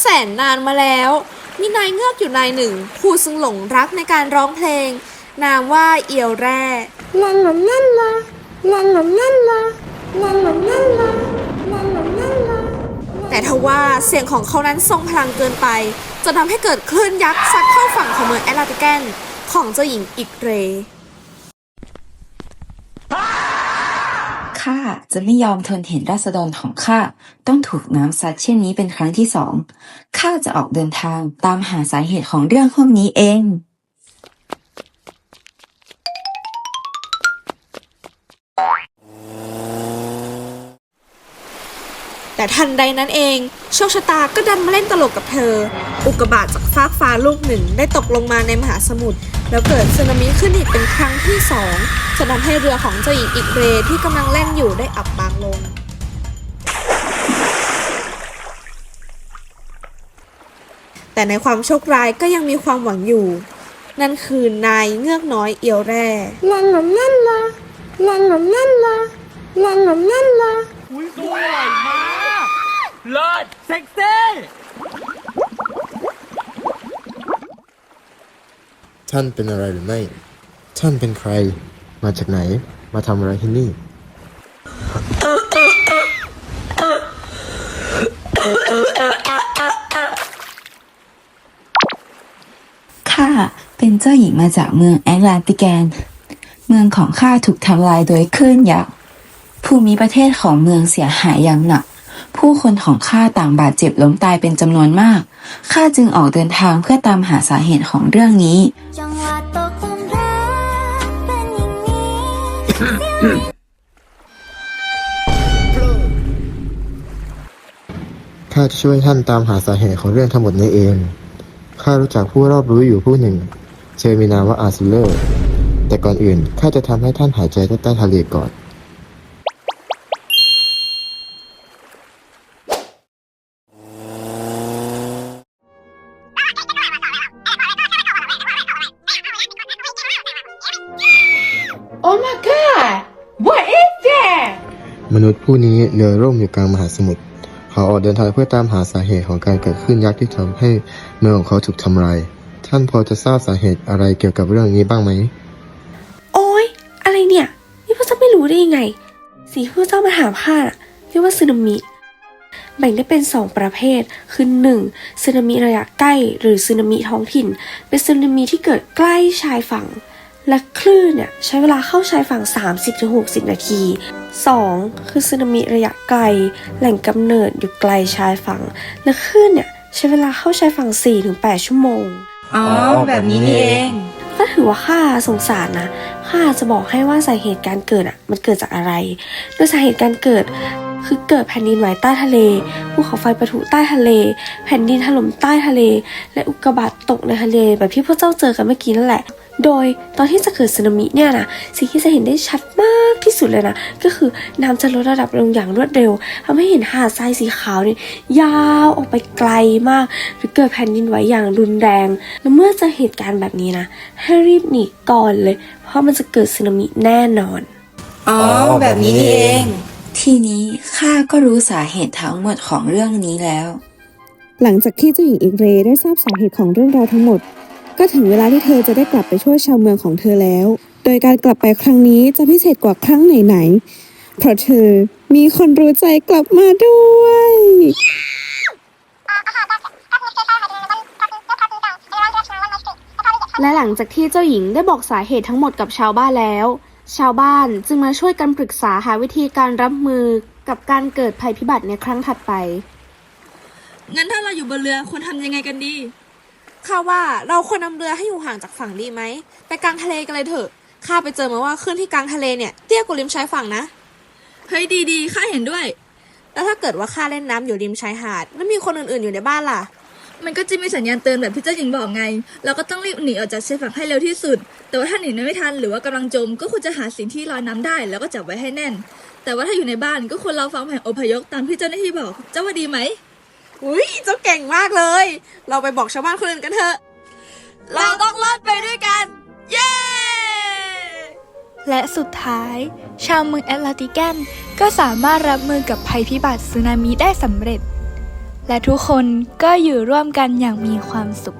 แสนนานมาแล้ว มีนายเงือกอยู่นายหนึ่งผู้ซึ่งหลงรักในการร้องเพลง นามว่าเอียวแร่ La la la la, la la la la, la la la la, la la la la. แต่ทว่าเสียงของเขานั้นทรงพลังเกินไปจนทำให้เกิดคลื่นยักษ์ซัดเข้าฝั่งของเมืองแอตแลนติแกนของเจ้าหญิงอิกเร ข้าจะไม่ยอมทนเห็นราษฎรของข้าต้องถูกน้ำซัดเช่นนี้เป็นครั้งที่สองข้าจะออกเดินทางตามหาสาเหตุของเรื่องพวกนี้เอง ทันใดนั้นเอง โชคชะตาก็ดันมาเล่นตลกกับเธอ อุกกาบาตจากฟากฟ้าลูกหนึ่งได้ตกลงมาในมหาสมุทรแล้วเกิดสึนามิขึ้นอีกเป็นครั้งที่สองจนทำให้เรือของเจ้าหญิงอิกเรที่กำลังแล่นอยู่ได้อับบางลงแต่ในความโชคร้ายก็ยังมีความหวังอยู่ นั่นคือนายเงือกน้อยเอียวแร่ La la la la, la la la la, la la la la. อุ้ยสวยมาก เลิศเซ็กซี่ท่านเป็นอะไรหรือไม่ ท่านเป็นใคร มาจากไหน มาทำอะไรที่นี่ ข้าเป็นเจ้าหญิงมาจากเมืองแอตแลนติแกน เมืองของข้าถูกทำลายโดยคลื่นยักษ์ภูมิประเทศของเมืองเสียหายอย่างหนัก ผู้คนของข้าต่างบาดเจ็บล้มตายเป็นจำนวนมาก ข้าจึงออกเดินทางเพื่อตามหาสาเหตุของเรื่องนี้ ข้าจะช่วยท่านตามหาสาเหตุของเรื่องทั้งหมดนี้เอง ข้ารู้จักผู้รอบรู้อยู่ผู้หนึ่งเชอมีนามว่าอาซิเลอร์ แต่ก่อนอื่นข้าจะทำให้ท่านหายใจใต้ทะเลก่อน Oh my god, what is that? มนุษย์ผู้นี้เรือร่มอยู่กลางมหาสมุทรเขาออกเดินทางเพื่อตามหาสาเหตุของการเกิดขึ้นยักษ์ที่ทำให้เมืองของเขาถูกทำลาย ท่านพอจะทราบสาเหตุอะไรเกี่ยวกับเรื่องนี้บ้างไหม โอ๊ยอะไรเนี่ย นี่พวกเจ้าไม่รู้ได้ยังไง สิ่งที่พวกเจ้ามาถามข้าน่ะเรียกว่าสึนามิ แบ่งได้เป็นสองประเภท คือหนึ่งสึนามิระยะใกล้ หรือสึนามิท้องถิ่น เป็นสึนามิที่เกิดใกล้ชายฝั่ง และคลื่นเนี่ยใช้เวลาเข้าชายฝั่ง 30-60 นาที 2. คือสึนามิระยะไกล แหล่งกำเนิดอยู่ไกลชายฝั่ง และคลื่นเนี่ยใช้เวลาเข้าชายฝั่ง 4-8 ชั่วโมง อ๋อ แบบนี้นี่เองก็ถือว่าข้าสงสารนะข้าจะบอกให้ว่าสาเหตุการเกิดอะ มันเกิดจากอะไร โดยสาเหตุการเกิด คือเกิดแผ่นดินไหวใต้ทะเล ภูเขาไฟปะทุใต้ทะเล แผ่นดินถล่มใต้ทะเล และอุกกาบาตตกในทะเลแบบที่พวกเจ้าเจอกันเมื่อกี้นั่นแหละ โดยตอนที่จะเกิดสึนามิเนี่ยนะสิ่งที่จะเห็นได้ชัดมากที่สุดเลยนะ ก็คือน้ำจะลดระดับลงอย่างรวดเร็วทำให้เห็นหาดทรายสีขาวเนี่ยยาวออกไปไกลมาก หรือเกิดแผ่นดินไหวอย่างรุนแรง แล้วเมื่อจอเหตุการณ์แบบนี้นะให้รีบหนีก่อนเลย เพราะมันจะเกิดสึนามิแน่นอนอ๋อแบบนี้นี่เอง ทีนี้ข้าก็รู้สาเหตุทั้งหมดของเรื่องนี้แล้ว หลังจากที่เจ้าหญิงอิกเรได้ทราบสาเหตุของเรื่องราวทั้งหมด ก็ถึงเวลาที่เธอจะได้กลับไปช่วยชาวเมืองของเธอแล้ว โดยการกลับไปครั้งนี้จะพิเศษกว่าครั้งไหนๆเพราะเธอมีคนรู้ใจกลับมาด้วยและหลังจากที่เจ้าหญิงได้บอกสาเหตุทั้งหมดกับชาวบ้านแล้ว ชาวบ้านจึงมาช่วยกันปรึกษาหาวิธีการรับมือกับการเกิดภัยพิบัติในครั้งถัดไป งั้นถ้าเราอยู่บนเรือควรทำยังไงกันดี ข้าว่าเราควรนำเรือให้อยู่ห่างจากฝั่งดีไหม ไปกลางทะเลกันเลยเถอะ ข้าไปเจอมาว่าคลื่นที่กลางทะเลเนี่ยเตี้ยกว่าริมชายฝั่งนะ เฮ้ยดีดีข้าเห็นด้วย แล้วถ้าเกิดว่าข้าเล่นน้ำอยู่ริมชายหาด แล้วมีคนอื่นๆอยู่ในบ้านล่ะ มันก็จะมีสัญญาณเตือนแบบที่เจ้าหญิงบอกไง เราก็ต้องรีบหนีออกจากชายฝั่งให้เร็วที่สุด แต่ว่าถ้าหนีไม่ทันหรือว่ากำลังจม ก็ควรจะหาสิ่งที่ลอยน้ำได้ แล้วก็จับไว้ให้แน่น แต่ว่าถ้าอยู่ในบ้านก็ควรรอฟังแผนอพยพตามที่เจ้าหน้าที่บอก เจ้าว่าดีไหม อุ้ยเจ้าเก่งมากเลย เราไปบอกชาวบ้านคนอื่นกันเถอะ เราต้องรอดไปด้วยกัน เย้ และสุดท้าย ชาวเมืองแอตแลนติแกนก็สามารถรับมือกับภัยพิบัติสึนามิได้สำเร็จ และทุกคนก็อยู่ร่วมกันอย่างมีความสุข